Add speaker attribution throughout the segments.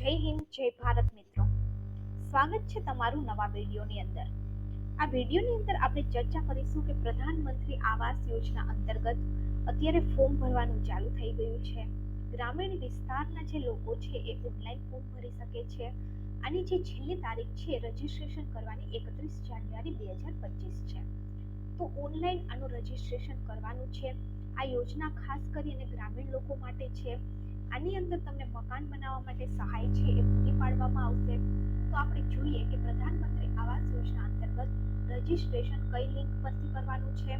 Speaker 1: જય હિન્દ, જય ભારત મિત્રો. સ્વાગત છે તમારું નવા વિડીયોની અંદર. આ વિડીયોની અંદર આપણે ચર્ચા કરીશું કે પ્રધાનમંત્રી આવાસ યોજના અંતર્ગત અત્યારે ફોર્મ ભરવાનું ચાલુ થઈ ગયું છે. ગ્રામીણ વિસ્તારના જે લોકો છે એ ઓનલાઈન ફોર્મ ભરી શકે છે. આની જે છેલ્લી તારીખ છે, રજીસ્ટ્રેશન કરવાની એકત્રીસ જાન્યુઆરી બે હજાર પચીસ છે. તો ઓનલાઈન આનું રજીસ્ટ્રેશન કરવાનું છે. આ યોજના ખાસ કરીને ગ્રામીણ લોકો માટે છે. આની અંદર તમને મકાન બનાવવા માટે સહાય છે એ પૂરી પાડવામાં આવશે. તો આપણે જોઈએ કે પ્રધાનમંત્રી આવાસ યોજના અંતર્ગત રજીસ્ટ્રેશન કઈ લિંક પરથી કરવાનું છે?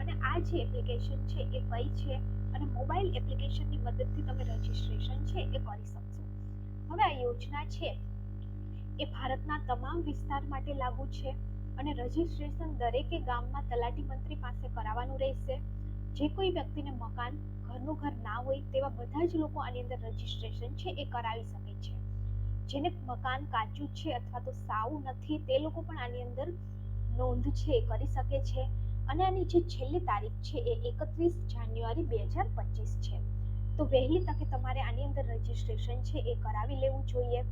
Speaker 1: અને આ જે એપ્લિકેશન છે એ કઈ છે? અને મોબાઈલ એપ્લિકેશનની મદદથી તમે રજીસ્ટ્રેશન છે એ કરી શકશો. હવે આ યોજના છે એ ભારતના તમામ વિસ્તાર માટે લાગુ છે અને રજીસ્ટ્રેશન દરેકે ગામમાં તલાટી મંત્રી પાસે કરાવવાનું રહેશે. જે કોઈ વ્યક્તિને મકાન ઘરનું ઘર ના હોય તેવા બધા જ લોકો આની અંદર રજીસ્ટ્રેશન છે એ કરાવી શકે છે. જેને મકાન કાચું છે અથવા તો સાવ નથી તે લોકો પણ આની અંદર નોંધ છે એ કરી શકે છે. અને આની જે છેલ્લી તારીખ છે એ એકત્રીસ જાન્યુઆરી બે હજાર પચીસ છે. તો વહેલી તકે તમારે આની અંદર રજીસ્ટ્રેશન છે એ કરાવી લેવું જોઈએ.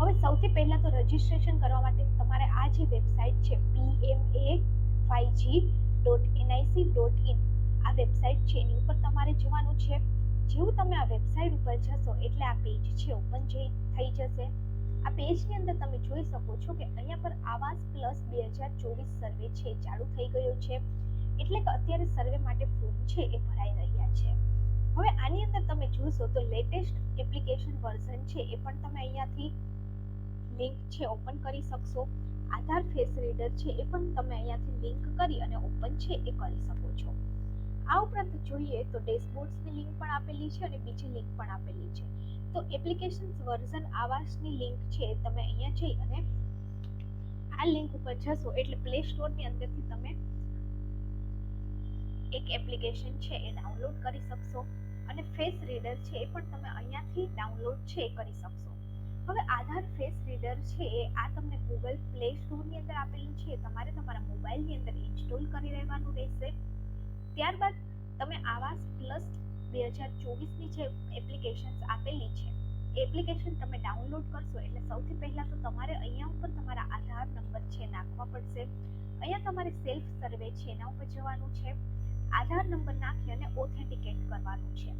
Speaker 1: હવે સૌથી પહેલા તો રજીસ્ટ્રેશન કરવા માટે તમારે આ જે વેબસાઇટ છે PMA YG dot NIC dot in આ વેબસાઇટ છે, એની ઉપર તમારે જવાનું છે. જેવું તમે આ વેબસાઇટ ઉપર જશો, એટલે આ પેજ છે ઓપન જે થઈ જશે. આ પેજની અંદર તમે જોઈ શકો છો કે અહીંયા પર આવાસ પ્લસ બે હજાર ચોવીસ સર્વે છે ચાલુ થઈ ગયો છે. એટલે કે અત્યારે સર્વે માટે ફોર્મ છે, એ ભરાઈ રહ્યા છે. હવે આની અંદર તમે જોશો તો લેટેસ્ટ એપ્લિકેશન વર્ઝન છે, એ પણ તમે અહીંયાથી લિંક છે ઓપન કરી શકશો. આધાર ફેસ રીડર છે, એ પણ તમે અહીંયાથી લિંક કરી અને ઓપન છે, એ કરી શકો છો. આ ઉપરાંત જોઈએ તો ડેશબોર્ડ્સની લિંક પણ આપેલી છે અને બીજી લિંક પણ આપેલી છે. તો એપ્લિકેશન્સ વર્ઝન આવાસની લિંક છે, તમે અહીંયા જઈ અને આ લિંક ઉપર જશો એટલે પ્લે સ્ટોરની અંદરથી તમે એક એપ્લિકેશન છે એ ડાઉનલોડ કરી શકશો અને ફેસ રીડર છે એ પણ તમે અહીંયાથી ડાઉનલોડ છે કરી શકશો. હવે આધાર ફેસ રીડર છે એ આ તમને ગૂગલ પ્લે સ્ટોરની અંદર આપેલું છે તમારે તમારા મોબાઈલની અંદર ઇન્સ્ટોલ કરી રહેવાનું રહેશે. ત્યારબાદ તમે આવાસ પ્લસ બે હજાર ચોવીસની જે એપ્લિકેશન્સ આપેલી છે, એ એપ્લિકેશન તમે ડાઉનલોડ કરશો એટલે સૌથી પહેલાં તો તમારે અહીંયા ઉપર તમારા આધાર નંબર છે નાખવા પડશે. અહીંયા તમારે સેલ્ફ સર્વે છે એના ઉપર જવાનું છે. આધાર નંબર નાખી અને ઓથેન્ટિકેટ કરવાનું છે.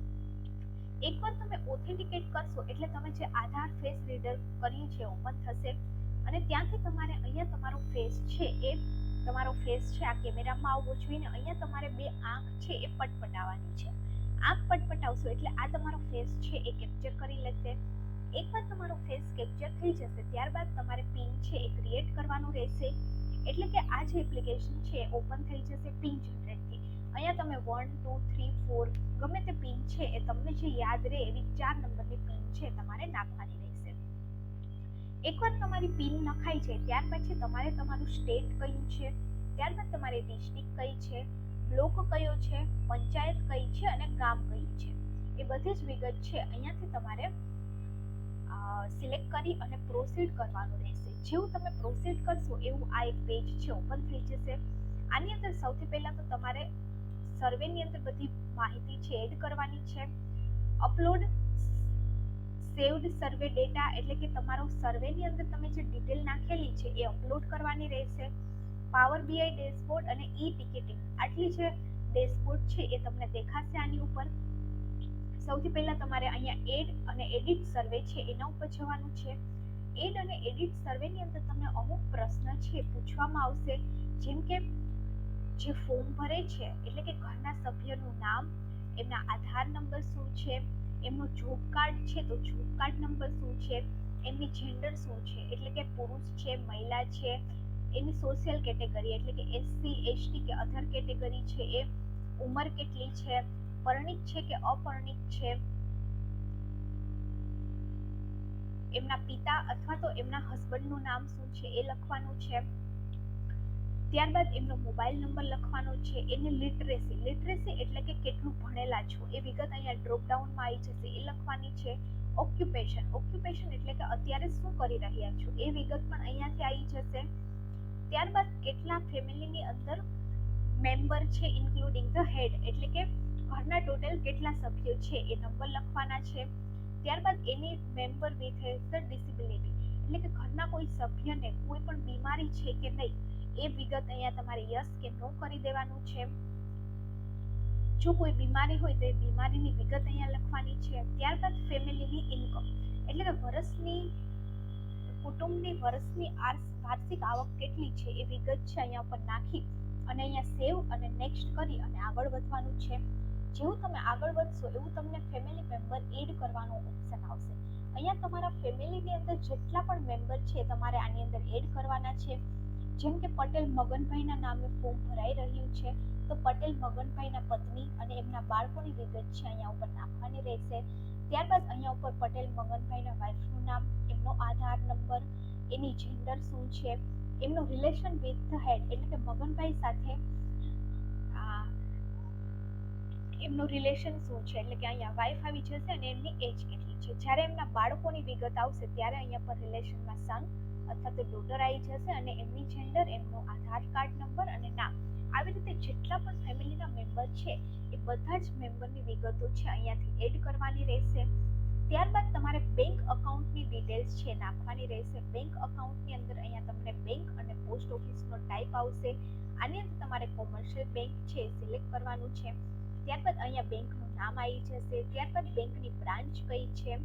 Speaker 1: એકવાર તમે ઓથેન્ટિકેટ કરશો એટલે તમે જે આધાર ફેસ રીડર કર્યું છે ઓપન થશે. અને ત્યાંથી તમારે અહીંયા તમારો ફેસ છે એ તમારો ફેસ છે, આ કેમેરામાં આવવો જોઈએ ને અહીંયા તમારે બે આંખ છે એ પટપટાવવાની છે. આંખ પટપટાવશો એટલે આ તમારો ફેસ છે એ કેપ્ચર કરી લેશે. એકવાર તમારો ફેસ કેપ્ચર થઈ જશે, ત્યારબાદ તમારે પિન છે એ ક્રિએટ કરવાનું રહેશે. એટલે કે આ જે એપ્લિકેશન છે ઓપન થઈ જશે પિન જનરેટથી અહીંયા તમે વન ટુ થ્રી ફોર ગમે તે પિન છે એ તમને જે યાદ રહે એવી ચાર નંબરની પિન છે તમારે નાખવાની રહેશે એકવાર તમારી પિન નખાઈ છે ત્યાર પછી તમારે તમારું સ્ટેટ કયું છે, ત્યારબાદ તમારી ડિસ્ટ્રિક્ટ કઈ છે, બ્લોક કયો છે, પંચાયત કઈ છે અને ગામ કયું છે. એ બધી જ વિગત છે, અહીંયાથી તમારે સિલેક્ટ કરી અને પ્રોસીડ કરવાનું રહેશે. જેવું તમે પ્રોસીડ કરશો એવું આ એક પેજ છે, ઓપન થઈ જશે. આની અંદર સૌથી પહેલાં તો તમારે સર્વેની અંદર બધી માહિતી છે, એડ કરવાની છે. અપલોડ સેવ્ડ સર્વે ડેટા એટલે કે તમારો સર્વેની અંદર તમે જે ડિટેલ નાખેલી છે એ અપલોડ કરવાની રહેશે. પાવર બીઆઈ ડેશબોર્ડ અને ઈ ટિકિટિંગ આટલી જે ડેશબોર્ડ છે એ તમને દેખાશે આની ઉપર. સૌથી પહેલા તમારે અહીંયા એડ અને એડિટ સર્વે છે એના ઉપર જવાનું છે. એડ અને એડિટ સર્વેની અંદર તમને અમુક પ્રશ્ન છે પૂછવામાં આવશે. જેમ કે જે ફોર્મ ભરે છે, એટલે કે ઘરના સભ્યનું નામ, એમના આધાર નંબર શું છે એમનો જોબ કાર્ડ છે તો જોબ કાર્ડ નંબર શું છે? એમની જેન્ડર શું છે? એટલે કે પુરુષ છે, મહિલા છે, એની સોશિયલ કેટેગરી એટલે કે એસસી એસટી કે અધર કેટેગરી છે એ ઉંમર કેટલી છે? પરણિત છે કે અપરણિત છે? એમના પિતા અથવા તો એમના હસબન્ડનું નામ શું છે? એ લખવાનું છે. ત્યારબાદ એમનો મોબાઈલ નંબર લખવાનો છે, એની લિટરેસી લિટરેસી એટલે કે કેટલું ભણેલા છો, એ વિગત અહીંયા ડ્રોપડાઉનમાં આવી જશે, એ લખવાની છે ઓક્યુપેશન ઓક્યુપેશન એટલે કે અત્યારે શું કરી રહ્યા છો, એ વિગત પણ અહીંયાથી આવી જશે. ત્યારબાદ કેટલા ફેમિલીની અંદર મેમ્બર છે ઇન્ક્લુડિંગ ધ હેડ એટલે કે ઘરના ટોટલ કેટલા સભ્યો છે, એ નંબર લખવાના છે. ત્યારબાદ એની મેમ્બર વિથ ધ ડિસેબિલિટી એટલે કે ઘરના કોઈ સભ્યને કોઈ પણ બીમારી છે કે નહીં એ વિગત અહીંયા તમારે યસ કે નો કરી દેવાનું છે. જો કોઈ બીમારી હોય તો એ બીમારીની વિગત અહીંયા લખવાની છે. ત્યારબાદ ફેમિલીની ઇન્કમ એટલે કે વર્ષની, કુટુંબની વર્ષની વાર્ષિક આવક કેટલી છે એ વિગત છે અહીંયા ઉપર નાખી અને અહીંયા સેવ અને નેક્સ્ટ કરી અને આગળ વધવાનું છે. જેવું તમે આગળ વધશો એવું તમને ફેમિલી મેમ્બર એડ કરવાનો ઓપ્શન આવશે. અહીંયા તમારા ફેમિલીની અંદર જેટલા પણ મેમ્બર છે તમારે આની અંદર એડ કરવાના છે. જેમ કે પટેલ મગનભાઈના નામે ફોર્મ ભરાઈ રહ્યું છે, તો પટેલ મગનભાઈના પત્ની અને એમના બાળકોની વિગત છે અહીંયા ઉપર નાખવાની રહેશે. ત્યારબાદ અહીંયા ઉપર પટેલ મગનભાઈના વાઇફનું નામ, એમનો આધાર નંબર, એની જેન્ડર શું છે, એમનું રિલેશન વિથ ધ હેડ એટલે કે મગનભાઈ સાથે એમનું રિલેશન શું છે, એટલે કે અહીંયા વાઇફ આવી જશે અને એમની એજ કેટલી છે. જ્યારે એમના બાળકોની વિગત આવશે ત્યારે અહીંયા પર રિલેશનમાં સન અથવા તો ડોટર આવી જશે અને એમની જેન્ડર એમનો આધાર કાર્ડ નંબર અને નામ. આવી રીતે જેટલા પણ ફેમિલીના મેમ્બર છે, એ બધા જ મેમ્બરની વિગતો છે અહીંયાથી એડ કરવાની રહેશે. ત્યારબાદ તમારે બેંક અકાઉન્ટની ડિટેલ્સ છે નાખવાની રહેશે. બેંક અકાઉન્ટની અંદર અહીંયા તમને બેંક અને પોસ્ટ ઓફિસનો ટાઈપ આવશે. આની અંદર તમારે કોમર્શિયલ બેંક છે સિલેક્ટ કરવાનું છે. ત્યારબાદ અહીંયા બેંકનું નામ આવી જશે. ત્યારબાદ બેંકની બ્રાન્ચ કઈ છે.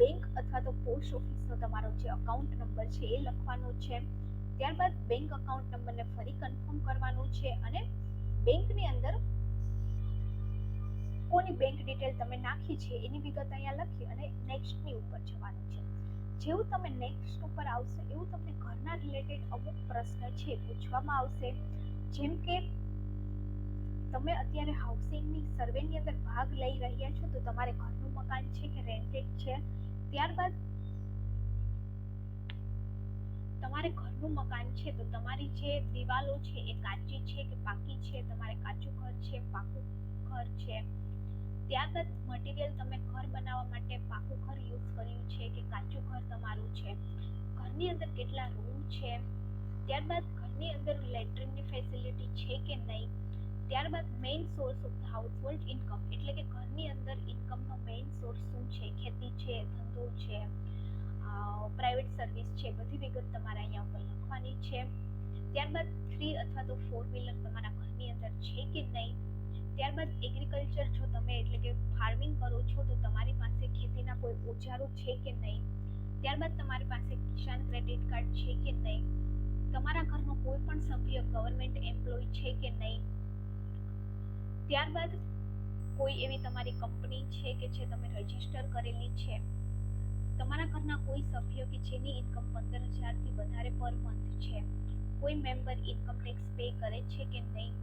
Speaker 1: બેંક અથવા તો પોસ્ટ ઓફિસનો તમારો જે અકાઉન્ટ નંબર છે એ લખવાનો છે. ત્યારબાદ બેંક અકાઉન્ટ નંબરને ફરી કન્ફર્મ કરવાનું છે અને બેંકની અંદર કોની બેંક ડિટેલ તમે નાખી છે એની વિગત અહીંયા લખી અને નેક્સ્ટની ઉપર જવાનું છે. જેવું તમે નેક્સ્ટ ઉપર આવશે એવું તમને ઘરના રિલેટેડ અમુક પ્રશ્ન છે પૂછવામાં આવશે. જેમ કે તમે અત્યારે હાઉસિંગની સર્વેની અંદર ભાગ લઈ રહ્યા છો તો તમારે ઘરનું મકાન છે કે રેન્ટેડ છે? ત્યારબાદ તમારે ઘરનું મકાન છે, તો તમારી જે દિવાલો છે એ કાચી છે કે પાકી છે? તમારે કાચું ઘર છે, પાકું ઘર છે? ત્યારબાદ મટીરિયલ તમે ઘર બનાવવા માટે પાકું ઘર યુઝ કર્યું છે કે કાચું ઘર તમારું છે? ઘરની અંદર કેટલા રૂમ છે? ત્યારબાદ ઘરની અંદર લેટ્રિનની ફેસિલિટી છે કે નહીં? ત્યારબાદ main source of household income એટલે કે ઘરની અંદર ઇન્કમનો મેઇન સોર્સ શું છે? ખેતી છે, ધંધો છે પ્રાઇવેટ સર્વિસ છે, બધી વિગત તમારે અહીંયા ઉપર લખવાની છે. ત્યારબાદ થ્રી અથવા તો ફોર વ્હીલર તમારા ઘરની અંદર છે કે નહીં? ત્યારબાદ એગ્રીકલ્ચર જો તમે એટલે કે ફાર્મિંગ કરો છો તો તમારી પાસે ખેતીના કોઈ ઓજારો છે કે નહીં? ત્યારબાદ તમારી પાસે કિસાન ક્રેડિટ કાર્ડ છે કે નહીં? તમારા ઘરનો કોઈ પણ સભ્ય ગવર્મેન્ટ એમ્પ્લોય છે કે નહીં? ત્યારબાદ કોઈ એવી તમારી કંપની છે કે જે તમે રજિસ્ટર કરેલી છે? તમારા ઘરના કોઈ સભ્ય કે જેની ઇન્કમ પંદર હજારથી વધારે પર મંથ છે, કોઈ મેમ્બર ઇન્કમ ટેક્સ પે કરે છે કે નહીં?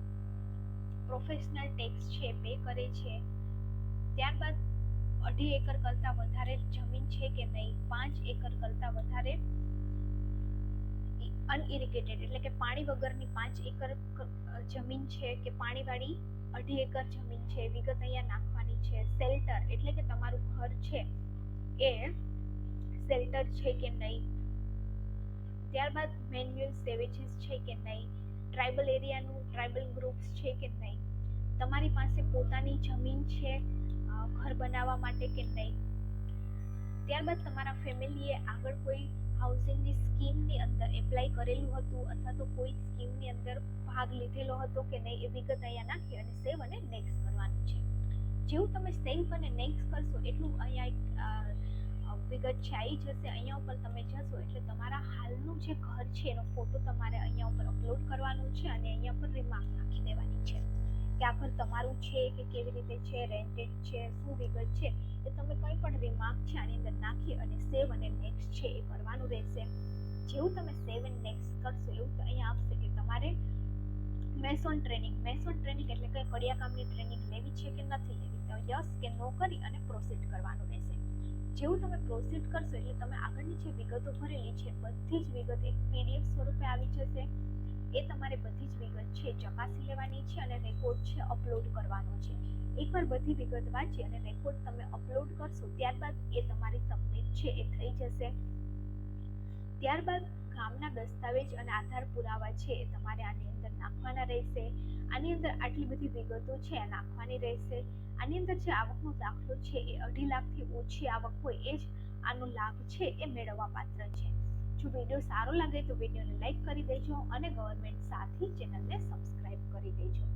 Speaker 1: પ્રોફેશનલ ટેક્સ છે પે કરે છે. ત્યારબાદ અઢી એકર કરતાં વધારે જમીન છે કે નહીં? પાંચ એકર કરતાં વધારે અનઇરિગેટેડ એટલે કે પાણી વગરની પાંચ એકર જમીન છે કે પાણીવાળી અઢી એકર જમીન છે, વિગત અહીંયા નાખવાની છે. શેલ્ટર એટલે કે તમારું ઘર છે, એ શેલ્ટર છે કે નહીં? ત્યારબાદ મેન્યુઅલ સેવેજીસ છે કે નહીં? ટ્રાઇબલ એરિયાનું ટ્રાઇબલ ગ્રુપ્સ છે કે નહીં? તમારી પાસે પોતાની જમીન છે ઘર બનાવવા માટે કે નહીં? ત્યારબાદ તમારા ફેમિલીએ આગળ કોઈ હાઉસિંગની સ્કીમની અંદર એપ્લાય કરેલું હતું અથવા તો કોઈ સ્કીમની અંદર ભાગ લીધેલો હતો કે નહીં એ વિગત અહીંયા નાખી અને સેવ અને નેક્સ્ટ કરવાનું છે. જેવું તમે સેવ અને નેક્સ્ટ કરશો એટલું અહીંયા એક વિગત છે આવી જશે અહીંયા ઉપર તમે જશો એટલે તમારા હાલનું જે ઘર છે એનો ફોટો તમારે અહીંયા ઉપર અપલોડ કરવાનો છે અને અહીંયા પર રિમાર્ક નાખી દેવાની છે. કે આ તમારું છે કે કેવી રીતે છે રેન્ટેડ છે, શું વિગત છે, એ તમે કંઈ પણ રિમાર્ક છે આની અંદર નાખી અને સેવ અને નેક્સ્ટ છે એ કરવાનું રહેશે. જેવું તમે સેવ એન્ડ નેક્સ્ટ કરશો એવું તો અહીંયા આપશે કે તમારે મેસોન ટ્રેનિંગ મેસોન ટ્રેનિંગ એટલે કંઈ કડિયા કામની ટ્રેનિંગ લેવી છે કે નથી લેવી, તો યસ કે નો કરી અને પ્રોસીડ કરવાનું રહેશે. જેવું તમે પ્રોસીડ કરશો એટલે તમે આગળની જે વિગતો ભરેલી છે બધી જ વિગત એક પીડીએફ સ્વરૂપે આવી જશે. એ તમારે બધી જ વિગત છે, ચકાસી લેવાની છે અને રેકોર્ડ છે અપલોડ કરવાનો છે. એકવાર બધી વિગત વાંચી અને રેકોર્ડ તમે અપલોડ કરશો, ત્યારબાદ એ તમારી સબમિટ છે, એ થઈ જશે. ત્યારબાદ ગામના દસ્તાવેજ અને આધાર પુરાવા છે, એ તમારે આની અંદર નાખવાના રહેશે. આની અંદર આટલી બધી વિગતો છે, એ નાખવાની રહેશે. આની અંદર જે આવકનો દાખલો છે, એ અઢી લાખથી ઓછી આવક હોય, એ જ આનો લાભ છે, એ મેળવવા પાત્ર છે. જો વીડિયો સારો લાગે તો વિડીયોને લાઈક કરી દેજો અને ગવર્મેન્ટ સાથી ચેનલને સબસ્ક્રાઇબ કરી દેજો.